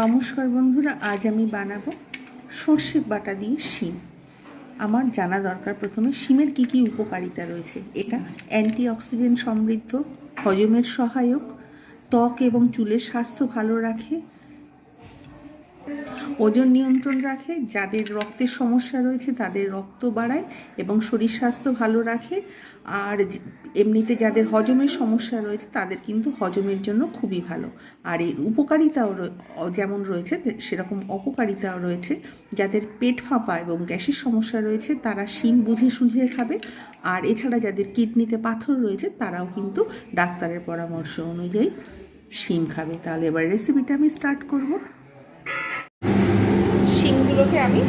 নমস্কার বন্ধুরা, আজ আমি বানাবো সর্ষে বাটা দিয়ে শিম। আমার জানা দরকার প্রথমে শিমের কি কি উপকারিতা রয়েছে। এটা অ্যান্টিঅক্সিডেন্ট সমৃদ্ধ, হজমের সহায়ক, ত্বক এবং চুলের স্বাস্থ্য ভালো রাখে ওজন নিয়ন্ত্রণ রাখে, যাদের রক্তের সমস্যা রয়েছে তাদের রক্ত বাড়ায় এবং শরীর স্বাস্থ্য ভালো রাখে। আর এমনিতে যাদের হজমের সমস্যা রয়েছে তাদের কিন্তু হজমের জন্য খুবই ভালো। আর এর উপকারিতাও যেমন রয়েছে সেরকম অপকারিতাও রয়েছে। যাদের পেট ফাঁপা এবং গ্যাসের সমস্যা রয়েছে তারা শিম বুঝে সুঝে খাবে। আর এছাড়া যাদের কিডনিতে পাথর রয়েছে তারাও কিন্তু ডাক্তারের পরামর্শ অনুযায়ী শিম খাবে। তাহলে এবার রেসিপিটা আমি স্টার্ট করব। শিমগুলোকে আমি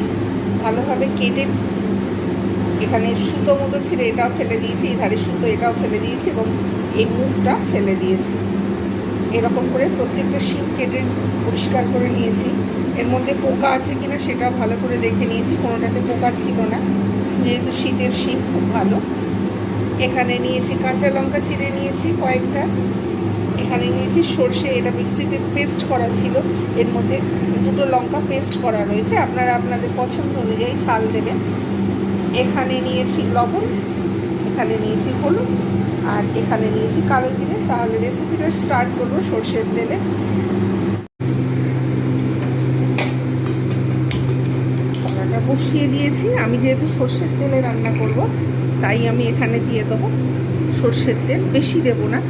ভালোভাবে কেটে এখানে সুতো মতো ছিল, এটাও ফেলে দিয়েছি ধারে সুতো এটাও ফেলে দিয়েছি এবং এই মুখটা ফেলে দিয়েছি। এরকম করে প্রত্যেকটা শিম কেটে পরিষ্কার করে নিয়েছি। এর মধ্যে পোকা আছে কিনা সেটাও ভালো করে দেখে নিয়েছি, কোনোটাতে পোকা ছিল না। যেহেতু শীতের শিম খুব ভালো। এখানে নিয়েছি কাঁচা লঙ্কা চিড়ে নিয়েছি কয়েকটা। এখানে নিয়েছি সর্ষে, এটা মিক্সিতে পেস্ট করা ছিল। এর মধ্যে দুটো লঙ্কা পেস্ট করা রয়েছে। আপনারা আপনাদের পছন্দ অনুযায়ী ঝাল দেবেন। এখানে নিয়েছি লবণ, এখানে নিয়েছি হলুদ, আর এখানে নিয়েছি কালো জিরে। তাহলে রেসিপিটা স্টার্ট করব সর্ষের তেলে। বসিয়ে দিয়েছি। আমি যেহেতু সর্ষের তেলে রান্না করব, তাই আমি এখানে দিয়ে দেবো সর্ষের তেল। বেশি দেবো না।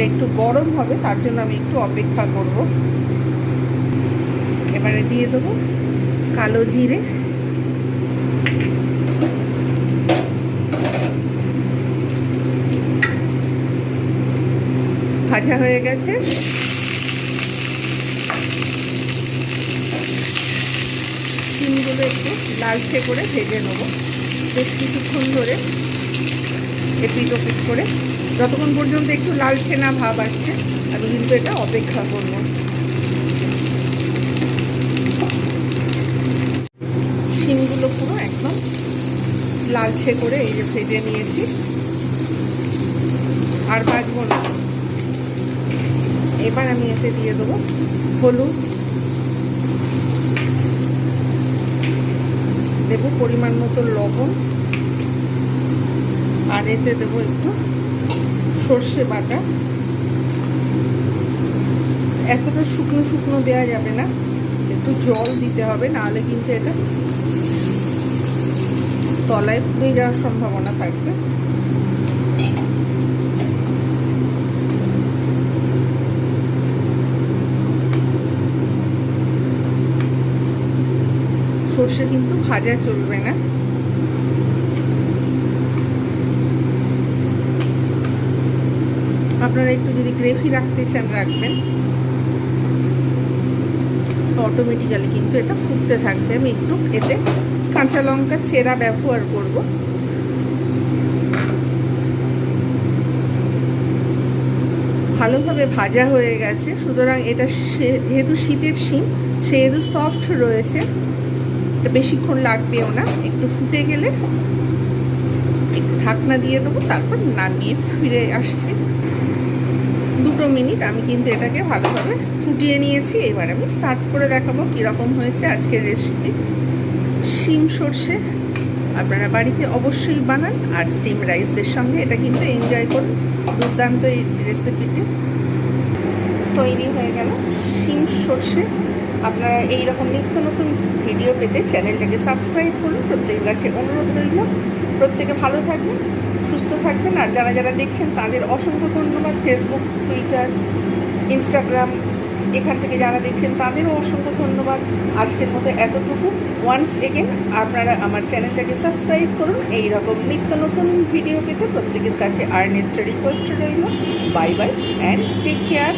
এটা একটু গরম হবে, তার জন্য আমি একটু অপেক্ষা করব। এবারে দিয়ে দেবো কালো জিরে। ভাজা হয়ে গেছে। শিমগুলো একটু লালচে করে ভেজে নেব। বেশ কিছুক্ষণ ধরে এপিট ওপিট করে। যতক্ষণ পর্যন্ত একটু লালচে না ভাব আসছে, আমি কিন্তু এটা অপেক্ষা করব। শিমগুলো পুরো একদম লালছে করে এই যে ভেজে নিয়েছি। আর ভাজবো না। এবার আমি এতে দিয়ে দেবো হলুদ। দেবো পরিমাণ মতো লবণ। আর এতে দেবো একটু সর্ষে বাটা। এতটা শুকনো শুকনো দেওয়া যাবে না, একটু জল দিতে হবে, নাহলে কিন্তু এটা তলায় পুড়ে যাওয়ার সম্ভাবনা থাকবে। সর্ষে কিন্তু ভাজা চলবে না। আপনারা একটু যদি গ্রেভি রাখতে চান, রাখবেন। অটোমেটিক্যালি কিন্তু এটা ফুটতে থাকবে। আমি একটু এতে কাঁচা লঙ্কা, চেরা ব্যবহার করব। ভালোভাবে ভাজা হয়ে গেছে। সুতরাং এটা যেহেতু শীতের শিম, সেহেতু সফট রয়েছে। এটা বেশিক্ষণ লাগবেও না। একটু ফুটে গেলে একটু ঢাকনা দিয়ে দেবো, তারপর নামিয়ে ফিরে আসছি। দুটো মিনিট আমি কিন্তু এটাকে ভালোভাবে ফুটিয়ে নিয়েছি। এবার আমি সার্ভ করে দেখাবো কীরকম হয়েছে আজকের রেসিপি শিম সর্ষে আপনারা বাড়িতে অবশ্যই বানান আর স্টিম রাইসের সঙ্গে এটা কিন্তু এনজয় করুন দুর্দান্ত এই রেসিপিটি তৈরি হয়ে গেল শিম সর্ষে। আপনারা এই রকম নিত্য নতুন ভিডিও পেতে চ্যানেলটাকে সাবস্ক্রাইব করুন। প্রত্যেকের কাছে অনুরোধ রইল। প্রত্যেকে ভালো থাকবেন, সুস্থ থাকবেন। আর যারা যারা দেখছেন, তাদের অসংখ্য ধন্যবাদ। ফেসবুক টুইটার ইনস্টাগ্রাম এখান থেকে যারা দেখছেন, তাদেরও অসংখ্য ধন্যবাদ। আজকের মতো এতটুকু। ওয়ান্স এগেন আপনারা আমার চ্যানেলটাকে সাবস্ক্রাইব করুন। এই রকম নিত্য নতুন ভিডিও পেতে প্রত্যেকের কাছে আর্নেস্ট রিকোয়েস্ট রইল। Bye bye and take care